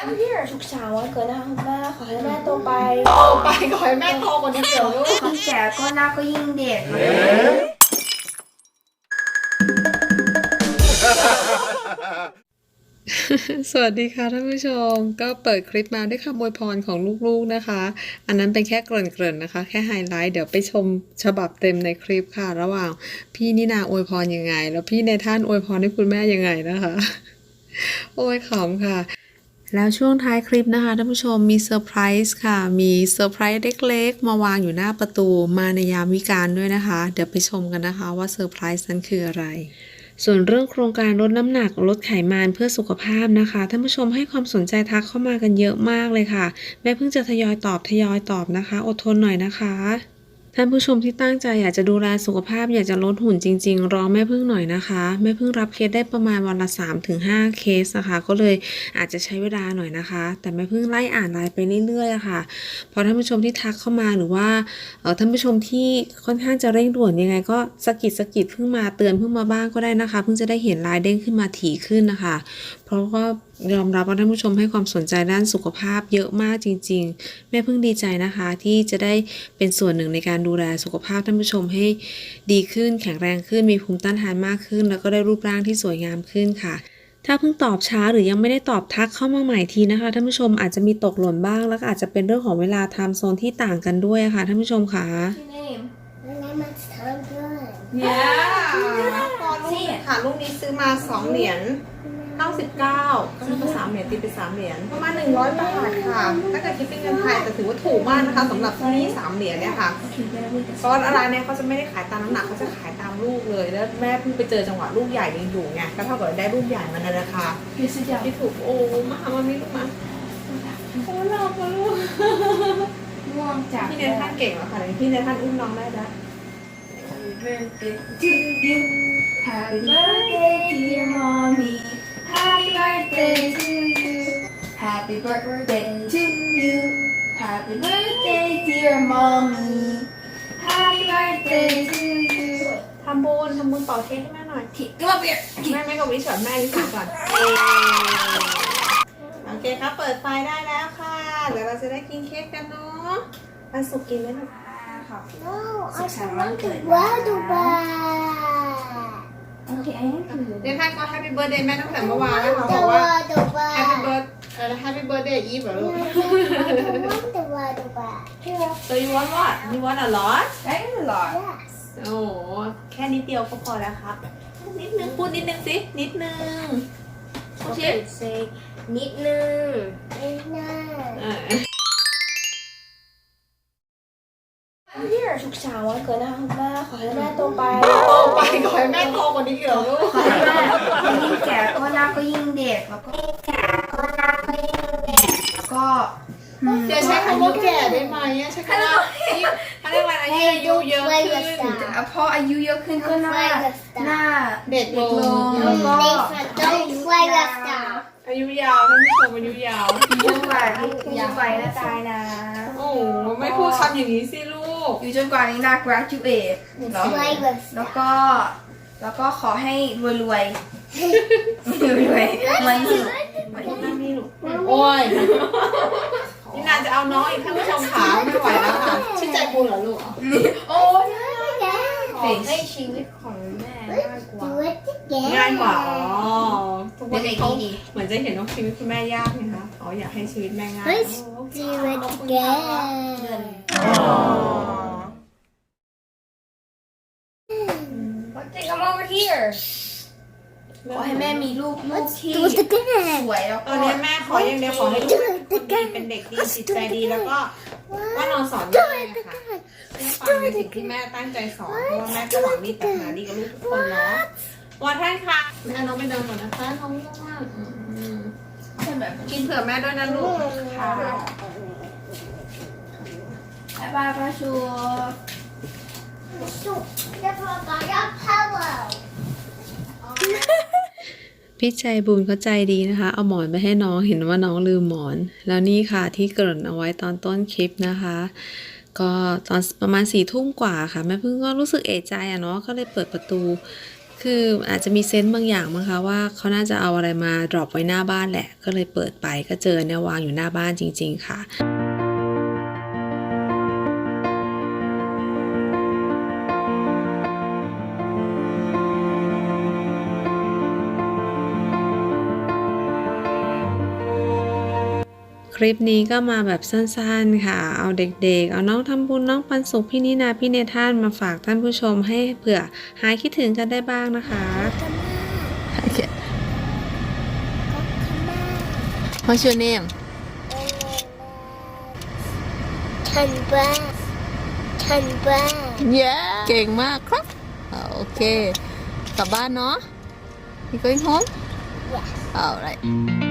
สุขสันต์วันเกิดนะคะคุณแม่ขอให้แม่โตไปโตไปขอให้แม่โตกว่านี้เดี๋ยวลูกยิ่งแก่ก็หน้าก็ยิ่งเด็กสวัสดีค่ะท่านผู้ชมก็เปิดคลิปมาด้วยคำอวยพรของลูกๆนะคะ อันนั้นเป็นแค่เกริ่นๆนะคะ แค่ไฮไลท์เดี๋ยวไปชมฉบับเต็มในคลิปค่ะ ระหว่างพี่นินาอวยพรยังไง แล้วพี่ในท่านอวยพรให้คุณแม่ยังไงนะคะ โอ้ยขำค่ะ แล้วช่วงท้ายคลิปนะคะท่านผู้ชมมีเซอร์ไพรส์ค่ะ มีเซอร์ไพรส์เล็กๆ มาวางอยู่หน้าประตูมาในยามวิกาลด้วยนะคะ เดี๋ยวไปชมกันนะคะว่าเซอร์ไพรส์นั้นคืออะไร ส่วนเรื่องโครงการลดน้ำหนักลดไขมันเพื่อสุขภาพนะคะท่านผู้ชมให้ความสนใจทักเข้ามากันเยอะมากเลยค่ะ แม่เพิ่งจะทยอยตอบทยอยตอบนะคะ อดทนหน่อยนะคะ ท่านผู้ชมที่ตั้งใจอยากจะดูแลสุขภาพอยากจะลดหุ่นจริง ๆ รอแม่พึ่งหน่อยนะคะแม่พึ่งรับเคสได้ประมาณวันละ 3-5 เคสนะคะ ก็เลยอาจจะใช้เวลาหน่อยนะคะ แต่แม่พึ่งไล่อ่านไลน์ไปเรื่อยๆะค่ะเพราะท่านผู้ชมที่ทักเข้ามาหรือว่าเออท่านผู้ชมที่ค่อนข้างจะเร่งด่วนยังไง ก็สกิดสกิดเพิ่งมาเตือนเพิ่งมาบ้างก็ได้นะคะ เพิ่งจะได้เห็นไลน์เด้งขึ้นมาถี่ขึ้นนะคะ เพราะว่ายอมรับว่าท่านผู้ชมให้ความสนใจด้านสุขภาพเยอะมากจริง ๆ แม่เพิ่งดีใจนะคะที่จะได้เป็นส่วนหนึ่งในการดูแลสุขภาพท่านผู้ชมให้ดีขึ้น แข็งแรงขึ้นมีภูมิต้านทานมากขึ้น แล้วก็ได้รูปร่างที่สวยงามขึ้นค่ะถ้าเพิ่งตอบช้าหรือยังไม่ได้ตอบทักเข้ามาใหม่ทีนะคะท่านผู้ชมอาจจะมีตกหล่นบ้าง แล้วก็อาจจะเป็นเรื่องของเวลาไทม์โซนที่ต่างกันด้วยอะค่ะท่านผู้ชมค่ะ name name is time good. เนี่ยพอลูกค่ะลูกนี้ซื้อมาสองเหรียญ เก้าสิบเก้าก็ซื้อไปสามเหรียญตีไปสามเหรียญประมาณหนึ่งร้อยบาทค่ะ ถ้าเกิดคิดเป็นเงินไทยแต่ถือว่าถูกมากนะคะสำหรับที่นี่สามเหรียญเนี่ยค่ะเพราะว่าร้านเนี่ยเขาจะไม่ได้ขายตามน้ำหนักเขาจะขายตามลูกเลย แล้วแม่เพิ่งไปเจอจังหวะลูกใหญ่ยังอยู่ไงก็เท่ากับได้ลูกใหญ่มาในราคาที่ถูกโอ้มาหามามีลูกมาโอ้หลับมาลูกง่วงจัดพี่เนท่านเก่งแล้วค่ะพี่เนท่านอุ้มน้องได้แล้ว Happy birthday dear birthday to you Happy birthday dear mommy Happy birthday to you ทำบุญทำบุญเป่าเค้กให้แม่หน่อย Come up here แม่แม่กับวิชก่อนแม่วิชก่อนโอเคครับ เปิดไฟได้แล้วค่ะ เดี๋ยวเราจะได้กินเค้กกันเนาะวันศุกร์กินไหมลูก No, I Success want to good. ride the bike. Okay เดนท่านก็แฮปปี้เบิร์ดเดย์แม่ตั้งแต่เมื่อวานแล้วเขา The บอกว่า ride the แฮปปี้เบิ bike. ร์ดเออแฮปปี้เบิร์ดเดย์อีฟเหรอลูก I want the ride the bike. so you want what you want a lot That is a lot Yes. โอ้โหแค่นิดเดียวก็พอแล้วครับ นิดนึงพูดนิดนึงสิ นิดนึงพูดสิ Okay say นิดนึง It's nice. เออสุขสันต์วันเกิดนะคะคุณแม่ขอให้แม่โตไปโตไปขอให้แม่โตกว่านี้อีกเหรอลูกขอให้แม่ยิ่งแก่ก็หน้าก็ยิ่งเด็กแล้วก็แก่ แล้วก็อืมอย่าใช้คำว่าแก่ได้ไหมอะใช้คำว่าถ้าเรียกว่าอายุอายุเยอะขึ้นอะพออายุเยอะขึ้นก็หน้า Play with หน้า stuff. เด็กลงแล้วก็ Don't play with stuff. อายุยาวท่านผู้ชมอายุยาวอยู่จนกว่าที่จะไปนะตายนะ โอ้โหไม่พูดคำอย่างนี้สิลูก อยู่จนกว่านี้นา graduate เนาะ Play with แล้ว stuff. ก็แล้วก็ขอให้รวยรวยรวยรวยๆมันสุดนั่งนี่ลูก โอ้ยนี่นานจะเอาน้องอีกท่านผู้ชมขาไม่ไหวแล้วค่ะชื่อใจบุญเหรอลูกโอ้ย Yeah. ให้ชีวิตของแม่ง่ายกว่า Do it again. ง่ายกว่าอ๋อทุกวัเป็นนนี้เด็กเขาดีเหมือนจะเห็นว่าชีวิตคุณแม่ยากนะคะอ๋ออยากให้ชีวิตแม่ง่าย Let's do it again. What thing I'm over here ขอให้แม่มีลูกลูกที่ Do it again. สวยแล้วตก็อนนี้แม่ขออย่างเดียวขอให้ลูกเป็นคนดีเป็นเด็กดีจิตใจดีแล้วก็ว่านอนสอนแม่ค่ะเพื่อฟังในสิ่งที่แม่ตั้งใจสอนเพราะว่าแม่ก็หวังดีปรารถนาดีกับลูกทุกคนเนาะวันท่านค่ะแม่น้องไปเดินก่อนนะคะน้องง่วงมากอืมเป็นแบบกินเผื่อแม่ด้วยนะลูกค่ะบ๊ายบายป้าชู So, the papaya pillow. พี่ใจบุญเขาใจดีนะคะ เอาหมอนไปให้น้องเห็นว่าน้องลืมหมอน แล้วนี่ค่ะที่เกริ่นเอาไว้ตอนต้นคลิปนะคะ ก็ตอนประมาณสี่ทุ่มกว่าค่ะแม่พึ่งก็รู้สึกเอะใจอะเนาะก็เลยเปิดประตู คืออาจจะมีเซนต์บางอย่างมั้งคะว่าเขาน่าจะเอาอะไรมาดรอปไว้หน้าบ้านแหละ ก็เลยเปิดไปก็เจอเนี่ยวางอยู่หน้าบ้านจริง ๆ ค่ะ ลิปนี้ก็มาแบบสั้นๆค่ะ เอาเด็กๆ เอาน้องทำบุญน้องปันสุขพี่นินาพี่เนท่านมาฝากท่านผู้ชมให้เผื่อหายคิดถึงกันได้บ้างนะคะโอเค What's your name ฉันบ้าฉันบ้า Yeah เก่งมากครับอ่าโอเค กลับบ้านเนาะ You going home? Yes. Alright